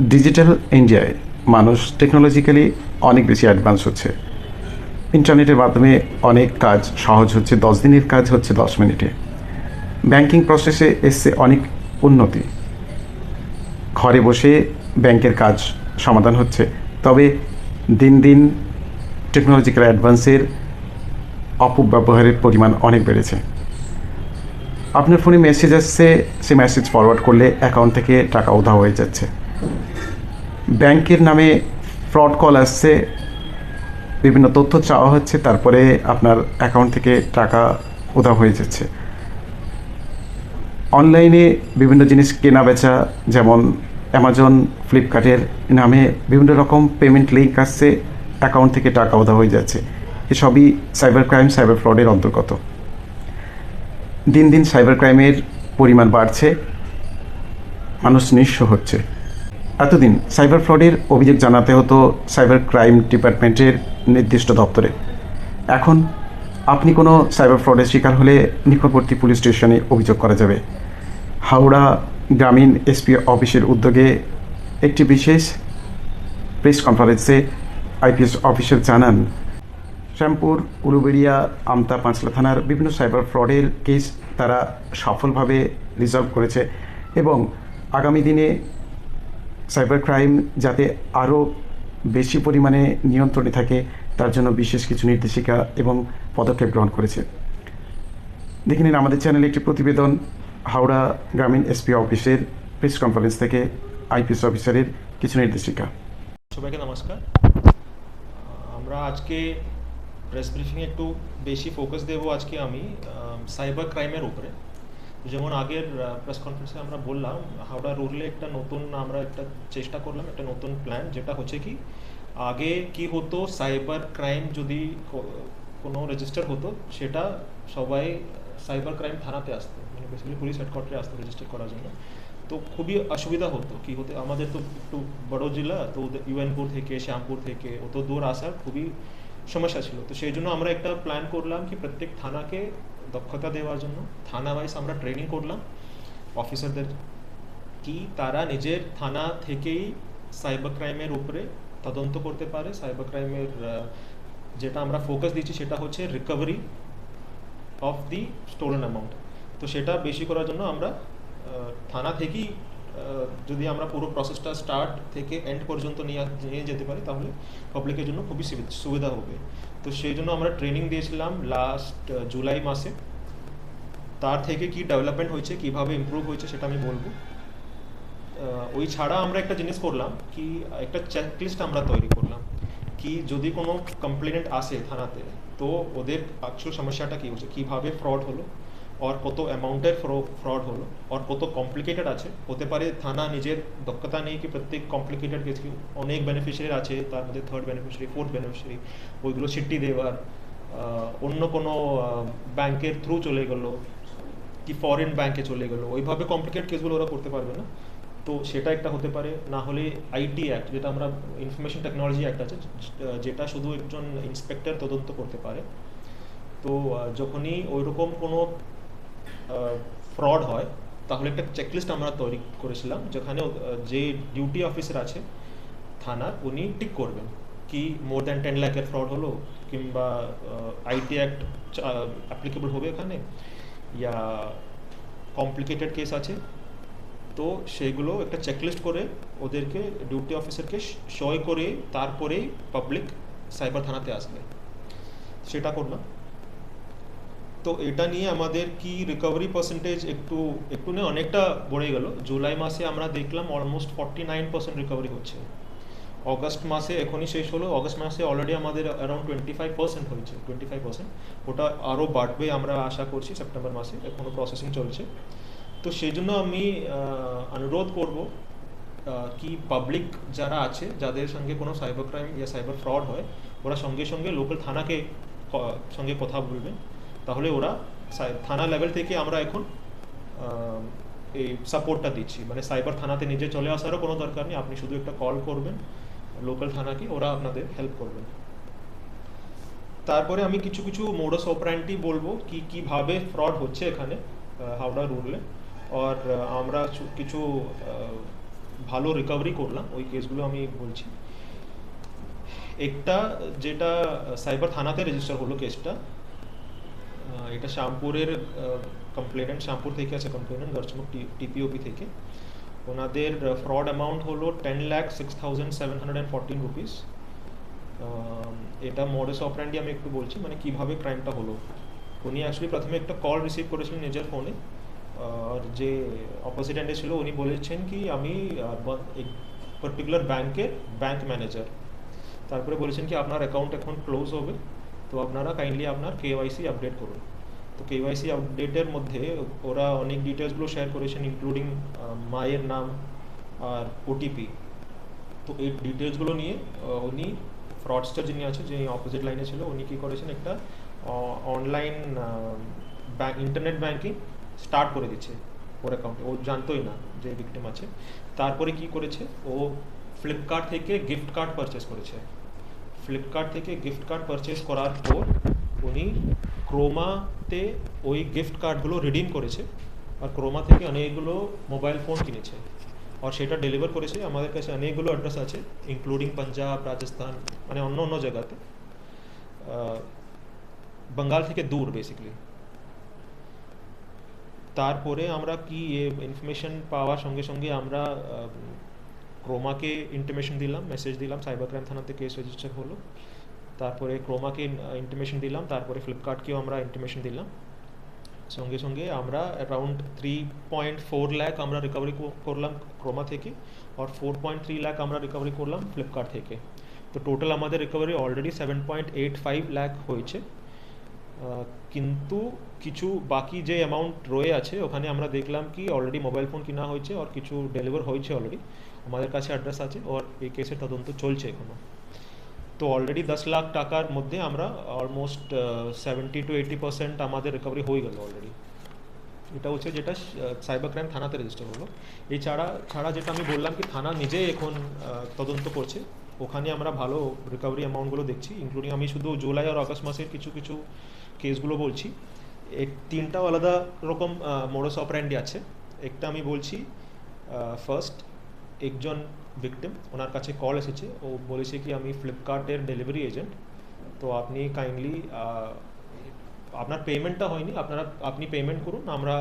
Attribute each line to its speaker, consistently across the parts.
Speaker 1: Digital ইন্ডিয়ায় মানুষ technologically অনেক বেশি অ্যাডভান্স হচ্ছে। ইন্টারনেটের মাধ্যমে অনেক কাজ সহজ হচ্ছে, দশ দিনের কাজ হচ্ছে দশ মিনিটে। ব্যাংকিং প্রসেসে এসছে অনেক উন্নতি। ঘরে বসে ব্যাংকের কাজ সমাধান হচ্ছে। তবে দিন দিন টেকনোলজিক্যাল অ্যাডভান্সের অপব্যবহারের পরিমাণ অনেক বেড়েছে। আপনার ফোনে মেসেজ আসছে, সে মেসেজ ফরওয়ার্ড করলে অ্যাকাউন্ট থেকে টাকা উধাও হয়ে যাচ্ছে। ব্যাংকের নামে ফ্রড কল আসছে, বিভিন্ন তথ্য চাওয়া হচ্ছে, তারপরে আপনার অ্যাকাউন্ট থেকে টাকা উধাও হয়ে যাচ্ছে। অনলাইনে বিভিন্ন জিনিস কেনা বেচা যেমন অ্যামাজন, ফ্লিপকার্টের নামে বিভিন্ন রকম পেমেন্ট লিঙ্ক আসছে, অ্যাকাউন্ট থেকে টাকা উধাও হয়ে যাচ্ছে। এসবই সাইবার ক্রাইম সাইবার ফ্রডের অন্তর্গত। দিন দিন সাইবার ক্রাইমের পরিমাণ বাড়ছে, মানুষ নিঃস্ব হচ্ছে। এতদিন সাইবার ফ্রডের অভিযোগ জানাতে হতো সাইবার ক্রাইম ডিপার্টমেন্টের নির্দিষ্ট দপ্তরে। এখন আপনি কোনো সাইবার ফ্রডের শিকার হলে নিকটবর্তী পুলিশ স্টেশনে অভিযোগ করা যাবে। হাওড়া গ্রামীণ এসপি অফিসের উদ্যোগে একটি বিশেষ প্রেস কনফারেন্সে আইপিএস অফিসার জানান, শ্যামপুর, উলুবেড়িয়া, আমতা, পাঁচলা থানার বিভিন্ন সাইবার ফ্রডের কেস তারা সফলভাবে রিজলভ করেছে এবং আগামী দিনে সাইবার ক্রাইম যাতে আরও বেশি পরিমাণে নিয়ন্ত্রণে থাকে, তার জন্য বিশেষ কিছু নির্দেশিকা এবং পদক্ষেপ গ্রহণ করেছে। দেখে নিন, আমাদের চ্যানেলে একটি প্রতিবেদন, হাওড়া গ্রামীণ এসপি অফিসের প্রেস কনফারেন্স থেকে আইপিএস অফিসারের কিছু নির্দেশিকা।
Speaker 2: সবাইকে নমস্কার। আমরা আজকে প্রেস ব্রিফিং একটু বেশি ফোকাস দেব আজকে আমি সাইবার ক্রাইমের উপরে। যেমন আগের প্রেস কনফারেন্সে আমরা বললাম, হাওড়া রুরলে একটা নতুন আমরা একটা চেষ্টা করলাম, একটা নতুন প্ল্যান যেটা হচ্ছে কি, আগে কি হতো সাইবার ক্রাইম যদি কোনো রেজিস্টার হতো, সেটা সবাই সাইবার ক্রাইম থানাতে আসতো মানে বেসিক্যালি পুলিশ হেডকোয়ার্টারে আসতো রেজিস্টার করার জন্য। তো খুবই অসুবিধা হতো, কি হতে, আমাদের তো একটু বড় জেলা, তো ইউএনপুর থেকে, শ্যামপুর থেকে, অত দূর আসার খুবই সমস্যা ছিল। তো সেই জন্য আমরা একটা প্ল্যান করলাম কি, প্রত্যেক থানাকে দক্ষতা দেওয়ার জন্য। থানা ওয়াইজ আমরা ট্রেনিং করলাম। অফিসারদের কি তারা নিজের থানা থেকেই সাইবার ক্রাইমের উপরে তদন্ত করতে পারে। সাইবার ক্রাইমের যেটা আমরা ফোকাস দিচ্ছি সেটা হচ্ছে recovery of the stolen amount তো সেটা বেশি করার জন্য আমরা থানা থেকেই যদি আমরা পুরো প্রসেসটা স্টার্ট থেকে এন্ড পর্যন্ত নিয়ে নিয়ে যেতে পারি, তাহলে পাবলিকের জন্য খুবই সুবিধা হবে। তো সেই জন্য আমরা ট্রেনিং দিয়েছিলাম লাস্ট জুলাই মাসে। তার থেকে কি ডেভেলপমেন্ট হয়েছে, কীভাবে ইম্প্রুভ হয়েছে সেটা আমি বলব। ওই ছাড়া আমরা একটা জিনিস করলাম কি, একটা চেকলিস্ট আমরা তৈরি করলাম কি যদি কোনো কমপ্লেনেন্ট আসে থানাতে, তো ওদের অ্যাকচুয়াল সমস্যাটা কী হচ্ছে? কীভাবে ফ্রড হলো? আর কত অ্যামাউন্টের ফ্রড হলো আর কত কমপ্লিকেটেড আছে হতে পারে থানা নিজের দক্ষতা নেই কি প্রত্যেক কমপ্লিকেটেড কেস অনেক বেনিফিশিয়ারি আছে তার মধ্যে থার্ড বেনিফিশিয়ারি ফোর্থ বেনিফিশিয়ারি ওইগুলো চিঠি দেওয়ার অন্য কোনো ব্যাংকের থ্রু চলে গেলো কি ফরেন ব্যাংকে চলে গেলো ওইভাবে কমপ্লিকেট কেসগুলো ওরা করতে পারবে না তো সেটা একটা হতে পারে না হলে আইটি অ্যাক্ট যেটা আমরা ইনফরমেশন টেকনোলজি অ্যাক্ট আছে যেটা শুধু একজন ইন্সপেক্টর তদন্ত করতে পারে তো যখনই ওইরকম কোনো ফ্রড হয়, তাহলে একটা চেকলিস্ট আমরা তৈরি করেছিলাম, যেখানে যে ডিউটি অফিসার আছে, থানার, উনি টিক করবেন কি মোর দ্যান টেন লাখের ফ্রড হলো, কিংবা আইটি অ্যাক্ট অ্যাপ্লিকেবল হবে এখানে, ইয়া কমপ্লিকেটেড কেস আছে, তো সেগুলো একটা চেকলিস্ট করে ওদেরকে ডিউটি অফিসারকে সই করে, তারপরেই পাবলিক সাইবার থানাতে আসবে। সেটা করলাম। তো এটা নিয়ে আমাদের কি রিকভারি পার্সেন্টেজ একটু একটু না অনেকটা বেড়ে গেল। জুলাই মাসে আমরা দেখলাম almost forty nine percent recovery হচ্ছে। অগস্ট মাসে এখনই শেষ হলো। অগস্ট মাসে অলরেডি আমাদের অ্যারাউন্ড টোয়েন্টি ফাইভ পার্সেন্ট হয়েছে টোয়েন্টি ফাইভ পার্সেন্ট ওটা আরও বাড়বে আমরা আশা করছি সেপ্টেম্বর মাসে। এখনও প্রসেসিং চলছে। তো সেই জন্য আমি অনুরোধ করব কি পাবলিক যারা আছে, যাদের সঙ্গে কোনো সাইবার ক্রাইম ইয়া সাইবার ফ্রড হয়, ওরা সঙ্গে সঙ্গে লোকাল থানাকে সঙ্গে কথা বলবেন। তাহলে ওরা থানা লেভেল থেকে আমরা এখন এই সাপোর্টটা দিচ্ছি। মানে সাইবার থানাতে নিজে চলে আসারও কোনো দরকার নেই। আপনি শুধু একটা কল করবেন লোকাল থানাকে, ওরা আপনাদের হেল্প করবেন তারপরে আমি কিছু কিছু মোডস অপারেন্টি বলব, কি, কীভাবে ফ্রড হচ্ছে এখানে হাওড়া রুরলে আর আমরা কিছু ভালো রিকভারি করলাম, ওই কেসগুলো আমি বলছি। একটা যেটা সাইবার থানাতে রেজিস্টার হলো কেসটা এটা শ্যামপুরের কমপ্লেনেন্ট শ্যামপুর থেকে আছে কমপ্লেনেন্ট গড়চমুখ টিপিওপি থেকে। ওনাদের ফ্রড অ্যামাউন্ট হলো ten lakh six thousand seven hundred and fourteen rupees এটা মডেস অপারেন্ডি আমি একটু বলছি মানে কীভাবে ক্রাইমটা হলো। উনি অ্যাকচুয়ালি প্রথমে একটা কল রিসিভ করেছিলেন নিজের ফোনে আর যে অপোজিট এন্ডে ছিল, উনি বলেছেন কি, আমি পার্টিকুলার ব্যাংকের ব্যাংক ম্যানেজার তারপরে বলেছেন কি, আপনার অ্যাকাউন্ট এখন ক্লোজ হবে। তো আপনারা কাইন্ডলি আপনার কেওয়াইসি আপডেট করুন। তো কেওয়াইসি আপডেটের মধ্যে ওরা অনেক ডিটেলসগুলো শেয়ার করেছেন ইনক্লুডিং মায়ের নাম আর ওটিপি তো এই ডিটেলসগুলো নিয়ে উনি ফ্রডস্টার যিনি আছে যে অপোজিট লাইনে ছিল, উনি কী করেছেন একটা অনলাইন ইন্টারনেট ব্যাংকিং স্টার্ট করে দিচ্ছে ওর অ্যাকাউন্টে ও জানতোই না যে ভিকটিম আছে। তারপরে কি করেছে? ও ফ্লিপকার্ট থেকে গিফট কার্ড পারচেস করেছে। ফ্লিপকার্ট থেকে গিফট কার্ড পারচেস করার পর উনি ক্রোমাতে ওই গিফট কার্ডগুলো রিডিম করেছে আর ক্রোমা থেকে অনেকগুলো মোবাইল ফোন কিনেছে। আর সেটা ডেলিভার করেছে। আমাদের কাছে অনেকগুলো অ্যাড্রেস আছে ইনক্লুডিং পাঞ্জাব রাজস্থান মানে অন্য অন্য জায়গাতে। বাঙ্গাল থেকে দূর বেসিক্যালি তারপরে আমরা কি ইনফরমেশন পাওয়ার সঙ্গে সঙ্গে আমরা ক্রোমাকে ইন্টিমেশন দিলাম মেসেজ দিলাম সাইবার ক্রাইম থানাতে কেস রেজিস্টার হলো। তারপরে ক্রোমাকে ইন্টিমেশন দিলাম, তারপরে ফ্লিপকার্টকেও আমরা ইন্টিমেশন দিলাম। সঙ্গে সঙ্গে আমরা around three point four lakh আমরা রিকভারি করলাম ক্রোমা থেকে আর ফোর পয়েন্ট থ্রি ল্যাক আমরা রিকভারি করলাম ফ্লিপকার্ট থেকে। তো টোটাল আমাদের recovery already seven point eight five lakh হয়েছে। কিন্তু কিছু বাকি যে অ্যামাউন্ট রয়ে আছে, ওখানে আমরা দেখলাম কি অলরেডি মোবাইল ফোন কিনা হয়েছে আর কিছু ডেলিভার হয়েছে অলরেডি আমাদের কাছে অ্যাড্রেস আছে আর এই কেসের তদন্ত চলছে এখনও। তো অলরেডি দশ লাখ টাকার মধ্যে আমরা almost seventy two eighty percent আমাদের রিকভারি হয়ে গেল অলরেডি এটা হচ্ছে যেটা সাইবার ক্রাইম থানাতে রেজিস্টার হলো। এই ছাড়া যেটা আমি বললাম কি, থানা নিজেই এখন তদন্ত করছে। ওখানে আমরা ভালো রিকভারি অ্যামাউন্টগুলো দেখছি ইনক্লুডিং আমি শুধু জুলাই আর আগস্ট মাসের কিছু কিছু কেসগুলো বলছি। এক তিনটা আলাদা রকম মোডস অপারেন্ডি আছে। একটা আমি বলছি ফার্স্ট একজন ভিকটিম ওনার কাছে কল এসেছে। ও বলেছে কি, আমি ফ্লিপকার্টের ডেলিভারি এজেন্ট তো আপনি কাইন্ডলি আপনার পেমেন্টটা হয়নি, আপনারা, আপনি পেমেন্ট করুন, আমরা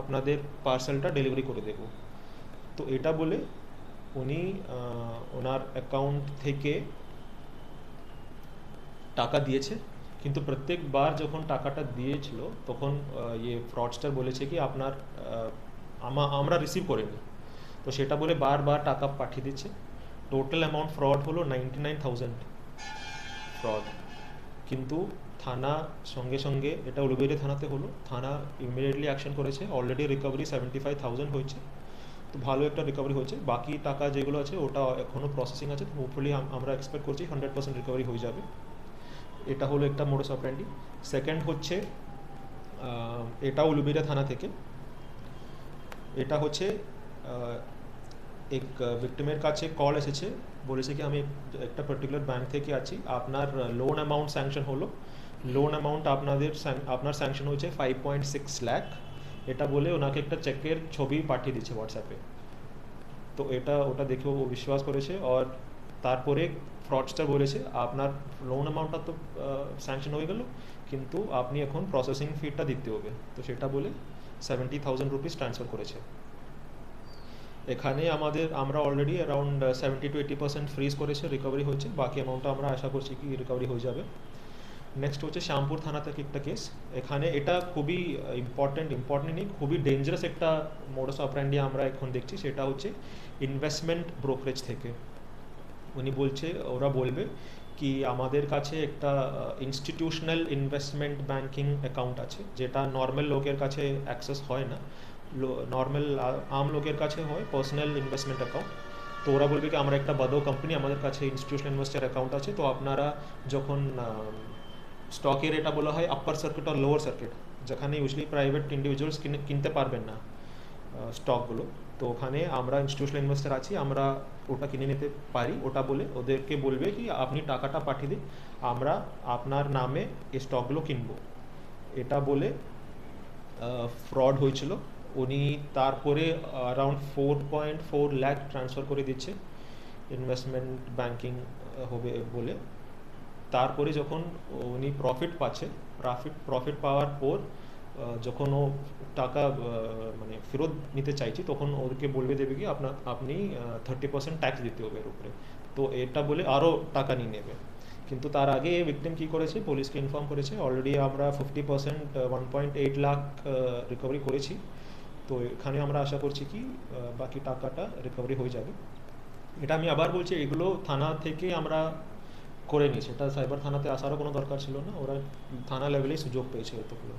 Speaker 2: আপনাদের পার্সেলটা ডেলিভারি করে দেব। তো এটা বলে উনি ওনার অ্যাকাউন্ট থেকে টাকা দিয়েছে। কিন্তু প্রত্যেকবার যখন টাকাটা দিয়েছিল, তখন ইয়ে ফ্রডস্টার বলেছে কি, আপনার আমরা রিসিভ করিনি। তো সেটা বলে বারবার টাকা পাঠিয়ে দিচ্ছে। টোটাল অ্যামাউন্ট ফ্রড হলো নাইনটি নাইন থাউজেন্ড ফ্রড কিন্তু থানা সঙ্গে সঙ্গে এটা উলুবেড়ি থানাতে হলো। থানা ইমিডিয়েটলি অ্যাকশন করেছে। Already recovery seventy five thousand হয়েছে। তো ভালো একটা রিকভারি হয়েছে। বাকি টাকা যেগুলো আছে ওটা এখনও প্রসেসিং আছে। হোপফুলি আমরা এক্সপেক্ট করছি হান্ড্রেড পার্সেন্ট রিকভারি হয়ে যাবে। এটা হলো একটা মোডস অপারেন্ডি সেকেন্ড হচ্ছে এটা উলুবেড়িয়া থানা থেকে। এটা হচ্ছে এক ভিক্টিমের কাছে কল এসেছে বলেছে কি আমি একটা পার্টিকুলার ব্যাংক থেকে আছি। আপনার লোন অ্যামাউন্ট স্যাংশন হলো। লোন অ্যামাউন্ট আপনাদের আপনার স্যাংশন হয়েছে ফাইভ পয়েন্ট সিক্স ল্যাক এটা বলে ওনাকে একটা চেকের ছবি পাঠিয়ে দিচ্ছে হোয়াটসঅ্যাপে তো এটা, ওটা দেখে ও বিশ্বাস করেছে আর তারপরে ফ্রডস্টার বলেছে, আপনার লোন অ্যামাউন্টটা তো স্যাংশন হয়ে গেল, কিন্তু আপনি এখন প্রসেসিং ফিটা দিতে হবে। তো সেটা বলে সেভেন্টি থাউজেন্ড রুপিস ট্রান্সফার করেছে। এখানে আমাদের, আমরা already around seventy two eighty percent freeze করেছে রিকভারি হয়েছে, বাকি অ্যামাউন্টটা আমরা আশা করছি কি রিকভারি হয়ে যাবে। নেক্সট হচ্ছে শ্যামপুর থানা থেকে একটা কেস এখানে এটা খুবই ইম্পর্টেন্ট ইম্পর্টেন্ট নেই, খুবই ডেঞ্জারাস একটা মোডস অপারেন্ডি আমরা এখন দেখছি, সেটা হচ্ছে ইনভেস্টমেন্ট ব্রোকারেজ থেকে। উনি বলছে, ওরা বলবে কি আমাদের কাছে একটা ইনস্টিটিউশনাল ইনভেস্টমেন্ট ব্যাংকিং অ্যাকাউন্ট আছে, যেটা নর্মাল লোকের কাছে অ্যাক্সেস হয় না। নর্মাল আম লোকের কাছে হয় পার্সোনাল ইনভেস্টমেন্ট অ্যাকাউন্ট তো ওরা বলবে কি, আমরা একটা বাদো কোম্পানি আমাদের কাছে ইনস্টিটিউশনাল ইনভেস্টার অ্যাকাউন্ট আছে। তো আপনারা যখন স্টকের এটা বলা হয় আপার সার্কিট আর লোয়ার সার্কিট যেখানে ইউজলি প্রাইভেট ইন্ডিভিজুয়ালস কিনতে পারবেন না স্টকগুলো তো ওখানে আমরা ইনস্টিটিউশনাল ইনভেস্টার আছি, আমরা ওটা কিনে নিতে পারি। ওটা বলে ওদেরকে বলবে কি, আপনি টাকাটা পাঠিয়ে দিন, আমরা আপনার নামে এই স্টকগুলো কিনবো। এটা বলে ফ্রড হয়েছিল। উনি তারপরে around four point four lakh transfer করে দিচ্ছে ইনভেস্টমেন্ট ব্যাংকিং হবে বলে। তারপরে যখন উনি প্রফিট পাচ্ছে প্রফিট প্রফিট পাওয়ার পর যখন ও টাকা মানে ফেরত নিতে চাইছে, তখন ওদেরকে বলবে দেবে কি আপনার আপনি থার্টি পার্সেন্ট ট্যাক্স দিতে হবে এর উপরে। তো এটা বলে আরও টাকা নিয়ে নেবে। কিন্তু তার আগে ভিকটিম কী করেছে পুলিশকে ইনফর্ম করেছে অলরেডি আমরা fifty percent one point eight lakh recovery করেছি। তো এখানে আমরা আশা করছি কি বাকি টাকাটা রিকভারি হয়ে যাবে। এটা আমি আবার বলছি, এগুলো থানা থেকে আমরা করে নিয়েছি। এটা সাইবার থানাতে আসারও কোনো দরকার ছিল না। ওরা থানা লেভেলেই সুযোগ পেয়েছে এতগুলো।